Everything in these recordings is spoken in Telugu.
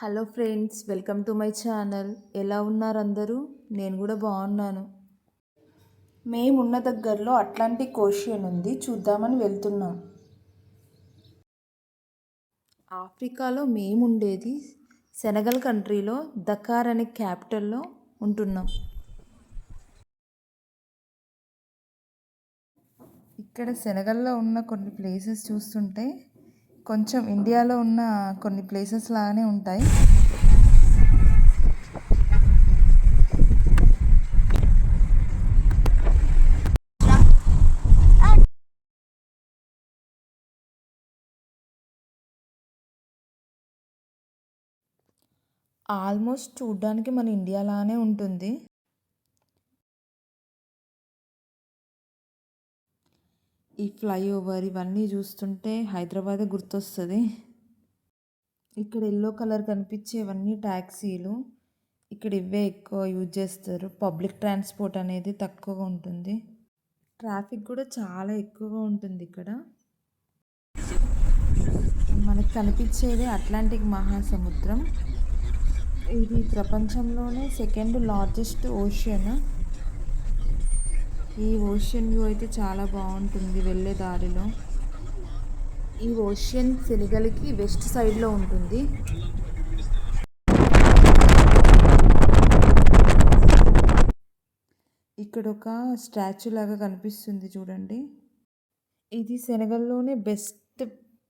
Hello friends welcome to my channel. ఎలా ఉన్నారు అందరూ? నేను కూడా బాగున్నాను. మేమున్న దగ్గరలో అట్లాంటిక్ ఓషియన్ ఉంది. చూద్దామని వెళ్తున్నాం. ఆఫ్రికాలో మేము ఉండేది సెనగల్ కంట్రీలో దకార్ అనే క్యాపిటల్లో ఉంటున్నాం. ఇక్కడ సెనగల్లో ఉన్న కొన్ని ప్లేసెస్ చూస్తుంటే కొంచెం ఇండియాలో ఉన్న కొన్ని ప్లేసెస్ లాగానే ఉంటాయి. ఆల్మోస్ట్ చూడ్డానికి మన ఇండియాలానే ఉంటుంది. ఈ ఫ్లైఓవర్ ఇవన్నీ చూస్తుంటే హైదరాబాదే గుర్తొస్తుంది. ఇక్కడ ఎల్లో కలర్ కనిపించేవన్నీ ట్యాక్సీలు ఇక్కడ ఇవే ఎక్కువ యూజ్ చేస్తారు. పబ్లిక్ ట్రాన్స్పోర్ట్ అనేది తక్కువగా ఉంటుంది. ట్రాఫిక్ కూడా చాలా ఎక్కువగా ఉంటుంది ఇక్కడ. మనకు కనిపించేది అట్లాంటిక్ మహాసముద్రం. ఇది ప్రపంచంలోనే సెకండ్ లార్జెస్ట్ ఓషియన్ ఈ ఓషన్ వ్యూ అయితే చాలా బాగుంటుంది వెళ్ళే దారిలో. ఈ ఓషన్ సెనగల్కి వెస్ట్ సైడ్లో ఉంటుంది. ఇక్కడ ఒక స్టాచ్యూ లాగా కనిపిస్తుంది చూడండి. ఇది సెనగల్లోనే బెస్ట్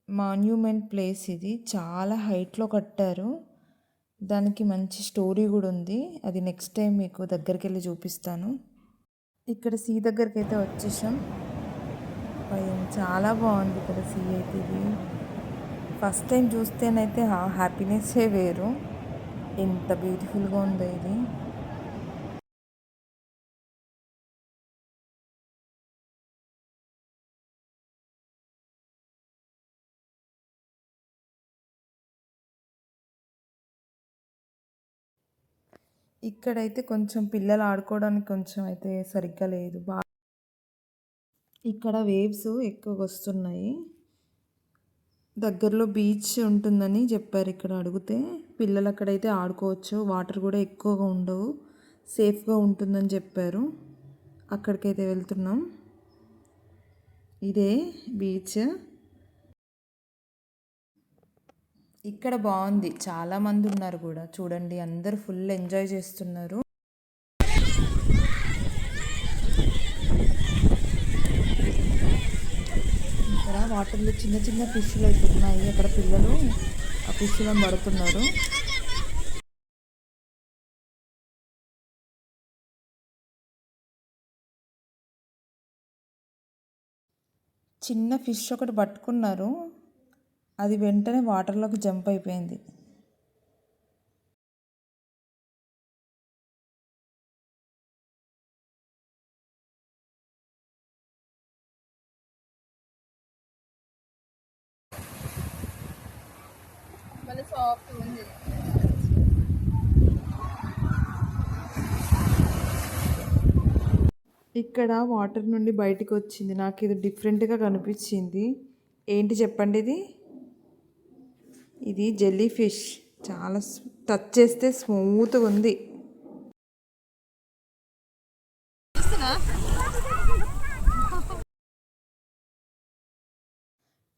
మాన్యుమెంట్ ప్లేస్ ఇది. చాలా హైట్లో కట్టారు. దానికి మంచి స్టోరీ కూడా ఉంది. అది నెక్స్ట్ టైం మీకు దగ్గరికి వెళ్ళి చూపిస్తాను. ఇక్కడ సీ దగ్గరికి అయితే వచ్చేసాం చాలా బాగుంది ఇక్కడ సీ అయితే ఇది. ఫస్ట్ టైం చూస్తేనైతే హ్యాపీనెస్సే వేరు. ఎంత బ్యూటిఫుల్గా ఉందో ఇది. ఇక్కడైతే కొంచెం పిల్లలు ఆడుకోవడానికి కొంచెం అయితే సరిగ్గా లేదు. బా ఇక్కడ వేవ్స్ ఎక్కువగా వస్తున్నాయి. దగ్గరలో బీచ్ ఉంటుందని చెప్పారు ఇక్కడ అడిగితే. పిల్లలు అక్కడైతే ఆడుకోవచ్చు. వాటర్ కూడా ఎక్కువగా ఉండవు. సేఫ్గా ఉంటుందని చెప్పారు. అక్కడికైతే వెళ్తున్నాం. ఇదే బీచ్. ఇక్కడ బాగుంది. చాలామంది ఉన్నారు కూడా. చూడండి అందరు ఫుల్ ఎంజాయ్ చేస్తున్నారు. ఇక్కడ వాటర్లో చిన్న చిన్న ఫిష్లు అయితే ఉన్నాయి. అక్కడ పిల్లలు ఆ ఫిష్లను పడుతున్నారు. చిన్న ఫిష్ ఒకటి పట్టుకున్నారు. అది వెంటనే వాటర్లోకి జంప్ అయిపోయింది. ఇక్కడ వాటర్ నుండి బయటకు వచ్చింది. నాకు ఇది డిఫరెంట్గా కనిపించింది. ఏంటి చెప్పండి ఇది? ఇది జెల్లీ ఫిష్. చాలా టచ్ చేస్తే స్మూత్గా ఉంది.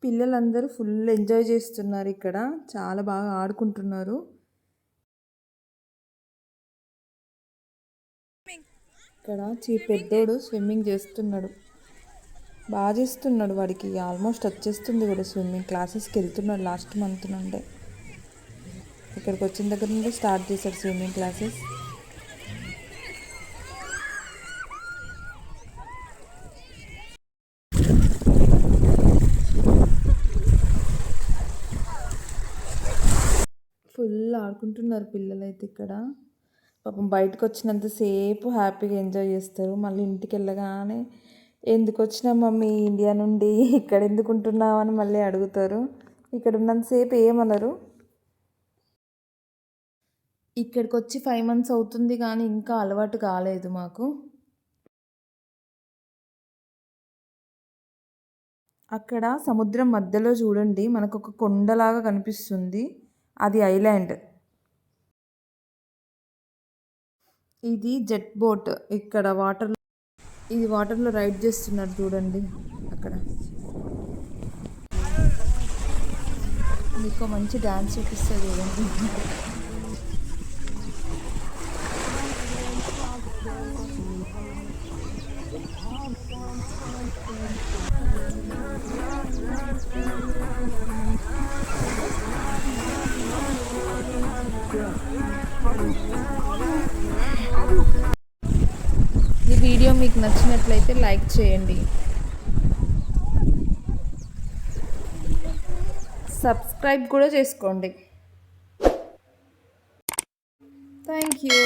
పిల్లలందరూ ఫుల్ ఎంజాయ్ చేస్తున్నారు ఇక్కడ. చాలా బాగా ఆడుకుంటున్నారు. ఇక్కడ చీ పెద్దోడు స్విమ్మింగ్ చేస్తున్నాడు. బాగా చేస్తున్నాడు వాడికి. ఆల్మోస్ట్ వచ్చేస్తుంది కూడా స్విమ్మింగ్ క్లాసెస్కి వెళ్తున్నాడు లాస్ట్ మంత్ నుండే. ఇక్కడికి వచ్చిన దగ్గర నుండి స్టార్ట్ చేశాడు స్విమ్మింగ్ క్లాసెస్. ఫుల్ ఆడుకుంటున్నారు పిల్లలైతే ఇక్కడ. పాపం బయటకు వచ్చినంతసేపు హ్యాపీగా ఎంజాయ్ చేస్తారు. మళ్ళీ ఇంటికి వెళ్ళగానే ఎందుకు వచ్చినా మమ్మీ? ఇండియా నుండి ఇక్కడ ఎందుకు ఉంటున్నావు అని మళ్ళీ అడుగుతారు. ఇక్కడ ఉన్నంతసేపు ఏమనరు. ఇక్కడికి వచ్చి ఫైవ్ మంత్స్ అవుతుంది కానీ ఇంకా అలవాటు కాలేదు మాకు. అక్కడ సముద్రం మధ్యలో చూడండి మనకు ఒక కొండలాగా కనిపిస్తుంది. అది ఐలాండ్. ఇది జెట్ బోట్. ఇక్కడ వాటర్ ఇది వాటర్లో రైడ్ చేస్తున్నారు చూడండి అక్కడ. మీకు మంచి డ్యాన్స్ చూపిస్తుంది చూడండి. మీకు నచ్చినట్లయితే లైక్ చేయండి. సబ్స్క్రైబ్ కూడా చేసుకోండి. Thank you.